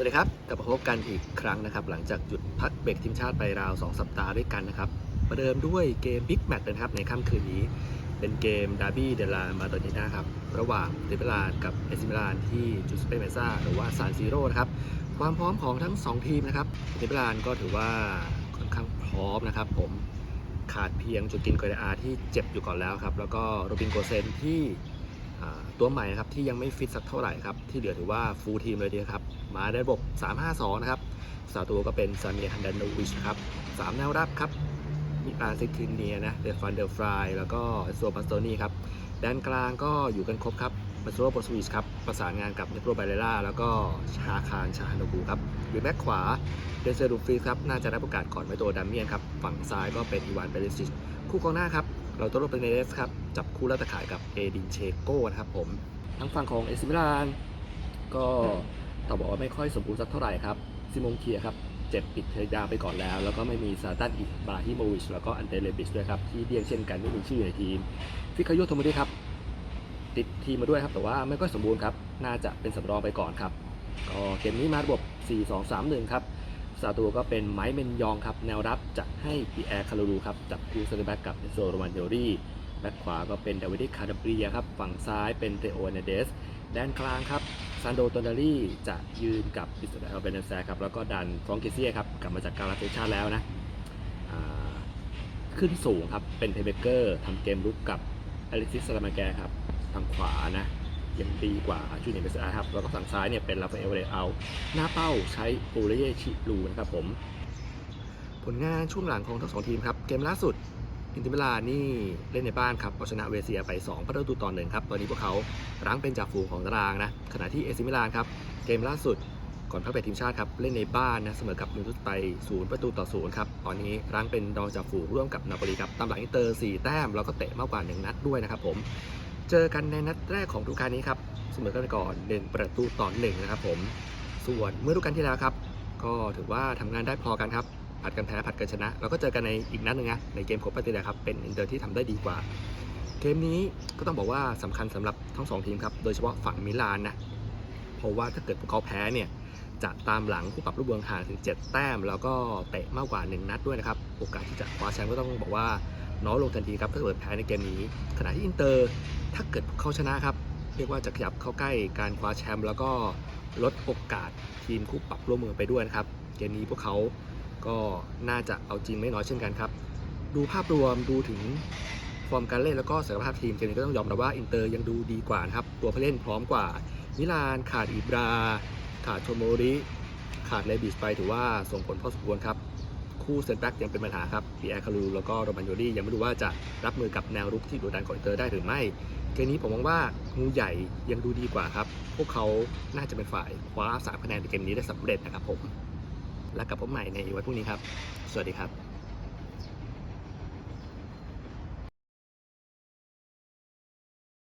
วัสดีครับกลับมาพบกันอีกครั้งนะครับ หลังจากหยุดพักเบรกทีมชาติไปราว 2 สัปดาห์ด้วยกันนะครับประเดิมด้วยเกมบิ๊กแมตช์นะครับในค่ำคืนนี้ เป็นเกมดาร์บี้เดลามาโดนินาครับ ระหว่างเดมิลานกับเอซิมิลานที่จูสเปเมซ่าหรือว่าซานซิโร่นะครับ ความพร้อมของทั้ง 2 ทีมนะครับเดมิลานก็ถือว่าค่อนข้างพร้อมนะครับ ผมขาดเพียงจุดกินกอเดอาที่เจ็บอยู่ก่อนแล้วครับแล้วก็โรบินโกเซนที่ ตัวใหม่นะครับที่ยังไม่ฟิตสักเท่าไหร่ครับที่เหลือถือว่าฟูลทีมเลยดีครับมาในระบบ 3-5-2 นะครับสาตัวก็เป็นซาเมียฮันดันโนวิชครับสามแนวรับครับมีอาร์ซิคินเนียนะเดฟันเดอร์ฟรายแล้วก็โซบัสโตนี่ครับแดนกลางก็อยู่กันครบครับมาโซโรโปสวิชครับประสานงานกับเนโปรไบเลล่าแล้วก็ชาคารชาฮานูบูครับหรือแบ็คขวาเดนเซอร์ดูฟรีครับน่าจะได้โอกาสก่อนไว้ตัวดัมเมียนครับฝั่งซ้ายก็เป็นอีวานเปเรซิชคู่กองหน้าครับ เราตัวโรเปเนเรสครับ จับคู่รัตะขายกับเอดินเชโก้นะครับผม ทั้งฝั่งของเอซิมิลานก็ต้องบอกว่าไม่ค่อยสมบูรณ์สักเท่าไหร่ครับ ซิมงเคียครับ เจ็บปิดเทยาไปก่อนแล้ว แล้วก็ไม่มีซาตันอิบราฮิโมวิช แล้วก็อันเดเลบิชด้วยครับ ที่เรียกเช่นกันไม่มีชื่อในทีม ฟิคาโยโทโมดิครับ ติดทีมมาด้วยครับ แต่ว่าไม่ค่อยสมบูรณ์ครับ น่าจะเป็นสำรองไปก่อนครับ ก็เกมนี้มาระบบ 4-2-3-1 ครับ ซาตูก็เป็นไม้เมนยองครับ แนวรับจะให้ปีแอร์คารูรูครับ จับคู่เซนเตอร์แบ็กกับโซโรมันเดอรี่แบ็กขวาก็เป็นเดวิดคาร์ดเบรียครับ ฝั่งซ้ายเป็นเตโอเนเดสแดนกลางครับซานโดตอนดารี่จะยืนกับอิสราเอลเบเนแซครับ แล้วก็ดันฟรองกิเซียครับ กลับมาจากการลาเทชันแล้วนะขึ้นสูงครับ เป็นเพย์เบเกอร์ทำเกมลุกกับอล็กซิสซาลามาแกครับ ทางขวานะ ยังดีกว่าจูเนียร์เบสอาครับแล้วก็ฝั่งซ้ายเนี่ยเป็นราฟาเอลเรอัลหน้าเป้าใช้โอเลเยชิลูนะครับผม ผลงานช่วงหลังของทั้งสองทีมครับ เกมล่าสุดอินเตอร์มิลานนี่เล่นในบ้านครับเอาชนะเวเซียไป 2 ประตูต่อหนึ่งครับ ตอนนี้พวกเขารั้งเป็นจ่าฝูงของตารางนะ ขณะที่เอซิมิลานครับ เกมล่าสุดก่อนพักเบรกทีมชาติครับ เล่นในบ้านนะ เสมอกับยูเวนตุสไป 0 ประตูต่อ 0 ครับ ตอนนี้รั้งเป็นรองจ่าฝูงร่วมกับนาโปลีครับตามหลังอินเตอร์ 4 แต้ม แล้วก็เตะมากกว่า 1 นัดด้วยนะครับผม เจอกันในนัดแรกของฤดูกาลนี้ครับเสมอกันไปก่อน1ประตูต่อ1นะครับผมส่วนเมื่อฤดูกาลที่แล้วครับ ก็ถือว่าทำงานได้พอกันครับผัดกันแพ้ผัดกันชนะ แล้วก็เจอกันในอีกนัดหนึงนะในเกมโคปาเตเลครับเป็นอินเตอร์ที่ทำได้ดีกว่า เกมนี้ก็ต้องบอกว่าสำคัญสำหรับทั้งสองทีมครับโดยเฉพาะฝั่งมิลานนะเพราะว่าถ้าเกิดพวกเขาแพ้เนี่ยจะตามหลังผู้ปรับลูกเบืองห่างถึง 7 แต้ม แล้วก็เตะมากกว่า 1 นัดด้วยนะครับ โอกาสที่จะคว้าแชมป์ก็ต้องบอกว่า น้อยลงทันทีครับถ้าเกิดแพ้ในเกมนี้ ขณะที่อินเตอร์ถ้าเกิดพวกเขาชนะครับ เรียกว่าจะขยับเข้าใกล้การคว้าแชมป์แล้วก็ลดโอกาสทีมคู่ปรับร่วมมือไปด้วยนะครับ เกมนี้พวกเขาก็น่าจะเอาจริงไม่น้อยเช่นกันครับ ดูภาพรวมดูถึงฟอร์มการเล่นแล้วก็ศักยภาพทีมเกมนี้ก็ต้องยอมรับว่าอินเตอร์ยังดูดีกว่านะครับ ตัวผู้เล่นพร้อมกว่า มิลานขาดอิบรา ขาดโทโมริ ขาดเลบิสไปถือว่าส่งผลพอสมควรครับ คู่เซนแบ็กยังเป็นปัญหาครับปีแอร์คารูแล้วก็โรบันโยรี่ยังไม่รู้ว่าจะรับมือกับแนวรุกที่ดุดันของอินเตอร์ได้หรือไม่เกมนี้ผมมองว่างูใหญ่ยังดูดีกว่าครับ พวกเขาน่าจะเป็นฝ่ายคว้าสามคะแนนในเกมนี้ได้สำเร็จนะครับผม แล้วกับพบใหม่ในวันพรุ่งนี้ครับ สวัสดีครับ